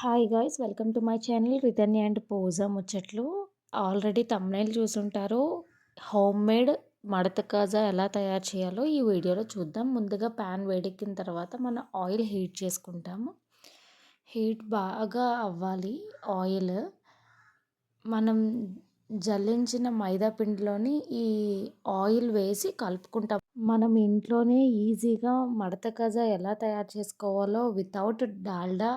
Hi guys welcome to my channel Rithanya and Pooja ముచ్చట్లు. Already thumbnail చూసుంటారు. Home made మడత కాజా ఎలా తయారు చేయాలో ఈ వీడియోలో చూద్దాం. ముందుగా ప్యాన్ వేడెక్కిన తర్వాత మనం ఆయిల్ హీట్ చేసుకుంటాము. హీట్ బాగా అవ్వాలి. ఆయిల్ మనం జల్లించిన మైదా పిండిలోని ఈ ఆయిల్ వేసి కలుపుకుంటాం. మనం ఇంట్లోనే ఈజీగా మడత కాజా ఎలా తయారు చేసుకోవాలో వితౌట్ డాల్డా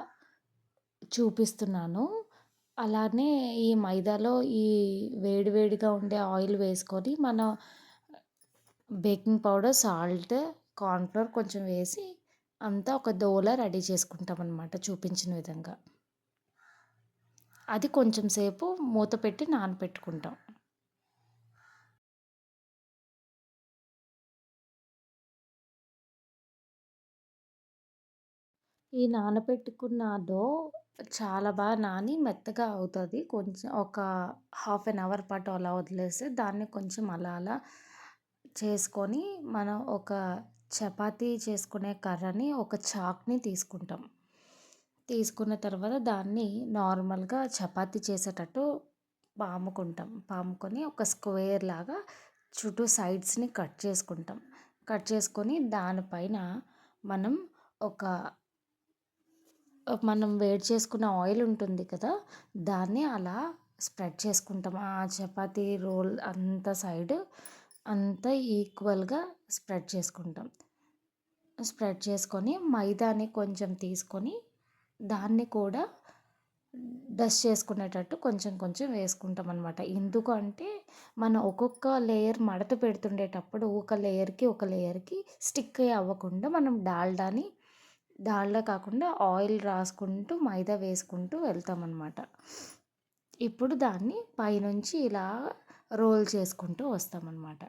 చూపిస్తున్నాను. అలానే ఈ మైదాలో ఈ వేడివేడిగా ఉండే ఆయిల్ వేసుకొని మన బేకింగ్ పౌడర్ సాల్ట్ కార్న్ఫ్లోర్ కొంచెం వేసి అంతా ఒక దోల రెడీ చేసుకుంటాం అనమాట చూపించిన విధంగా. అది కొంచెం సేపు మూత పెట్టి నానపెట్టుకుంటాం. ఈ నానబెట్టుకున్న డో చాలా బాగా నాని మెత్తగా అవుతుంది. కొంచెం ఒక హాఫ్ అన్ అవర్ పాటు అలా వదిలేస్తే దాన్ని కొంచెం అలా అలా చేసుకొని మనం ఒక చపాతీ చేసుకునే కర్రని ఒక చాక్ని తీసుకుంటాం. తీసుకున్న తర్వాత దాన్ని నార్మల్గా చపాతీ చేసేటట్టు పాముకుంటాం. పాముకొని ఒక స్క్వేర్ లాగా చుట్టూ సైడ్స్ని కట్ చేసుకుంటాం. కట్ చేసుకొని దానిపైన మనం ఒక మనం వేడి చేసుకున్న ఆయిల్ ఉంటుంది కదా దాన్ని అలా స్ప్రెడ్ చేసుకుంటాం. ఆ చపాతీ రోల్ అంత సైడ్ అంతా ఈక్వల్గా స్ప్రెడ్ చేసుకుంటాం. స్ప్రెడ్ చేసుకొని మైదాని కొంచెం తీసుకొని దాన్ని కూడా డస్ట్ చేసుకునేటట్టు కొంచెం కొంచెం వేసుకుంటాం అనమాట ఎందుకంటే మనం ఒక్కొక్క లేయర్ మడత పెడుతుండేటప్పుడు ఒక లేయర్కి ఒక లేయర్కి స్టిక్ అవ్వకుండా మనం డాల్డాని దానిలో కాకుండా ఆయిల్ రాసుకుంటూ మైదా వేసుకుంటూ వెళ్తామన్నమాట. ఇప్పుడు దాన్ని పైనుంచి ఇలా రోల్ చేసుకుంటూ వస్తామన్నమాట.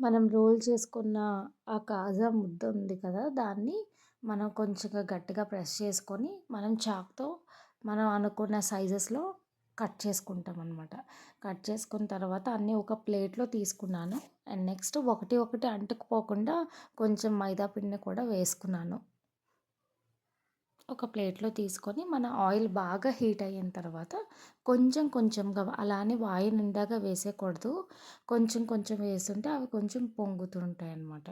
మనం రోల్ చేసుకున్న ఆ కాజా ముద్ద ఉంది కదా దాన్ని మనం కొంచెం గట్టిగా ప్రెస్ చేసుకొని మనం చాక్తో మనం అనుకున్న సైజెస్లో కట్ చేసుకుంటాం అనమాట కట్ చేసుకున్న తర్వాత అన్నీ ఒక ప్లేట్లో తీసుకున్నాను. అండ్ నెక్స్ట్ ఒకటి ఒకటి అంటుకుపోకుండా కొంచెం మైదా పిండిని కూడా వేసుకున్నాను. ఒక ప్లేట్లో తీసుకొని మన ఆయిల్ బాగా హీట్ అయిన తర్వాత కొంచెం కొంచెంగా అలానే వాయు నిండాగా వేసేయకూడదు. కొంచెం కొంచెం వేస్తుంటే అవి కొంచెం పొంగుతుంటాయి అన్నమాట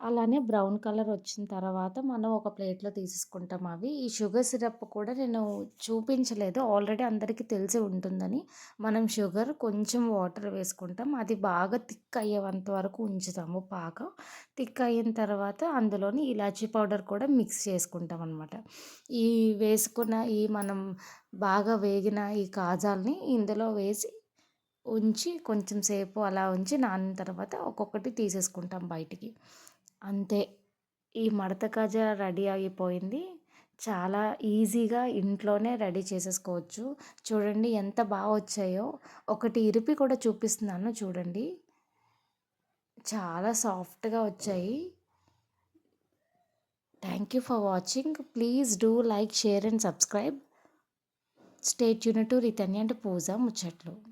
అలానే బ్రౌన్ కలర్ వచ్చిన తర్వాత మనం ఒక ప్లేట్లో తీసేసుకుంటాం అవి. ఈ షుగర్ సిరప్ కూడా నేను చూపించలేదు. ఆల్రెడీ అందరికీ తెలిసి ఉంటుందని మనం షుగర్ కొంచెం వాటర్ వేసుకుంటాం. అది బాగా థిక్ అయ్యేంత వరకు ఉంచుతాము పాక థిక్ అయిన తర్వాత అందులోని ఇలాచీ పౌడర్ కూడా మిక్స్ చేసుకుంటాం అనమాట ఈ వేసుకున్న ఈ మనం బాగా వేగిన ఈ కాజాల్ని ఇందులో వేసి ఉంచి కొంచెం సేపు అలా ఉంచి నానిన తర్వాత ఒక్కొక్కటి తీసేసుకుంటాం బయటికి. అంతే. ఈ మడత కాజా రెడీ అయిపోయింది. చాలా ఈజీగా ఇంట్లోనే రెడీ చేసేసుకోవచ్చు. చూడండి ఎంత బాగా వచ్చాయో. ఒకటి ఇరిపి కూడా చూపిస్తున్నాను చూడండి. చాలా సాఫ్ట్గా వచ్చాయి. Thank you for watching. Please do like share and subscribe. State యూనిట్ రితన్య అండ్ పూజ ముచ్చట్లు.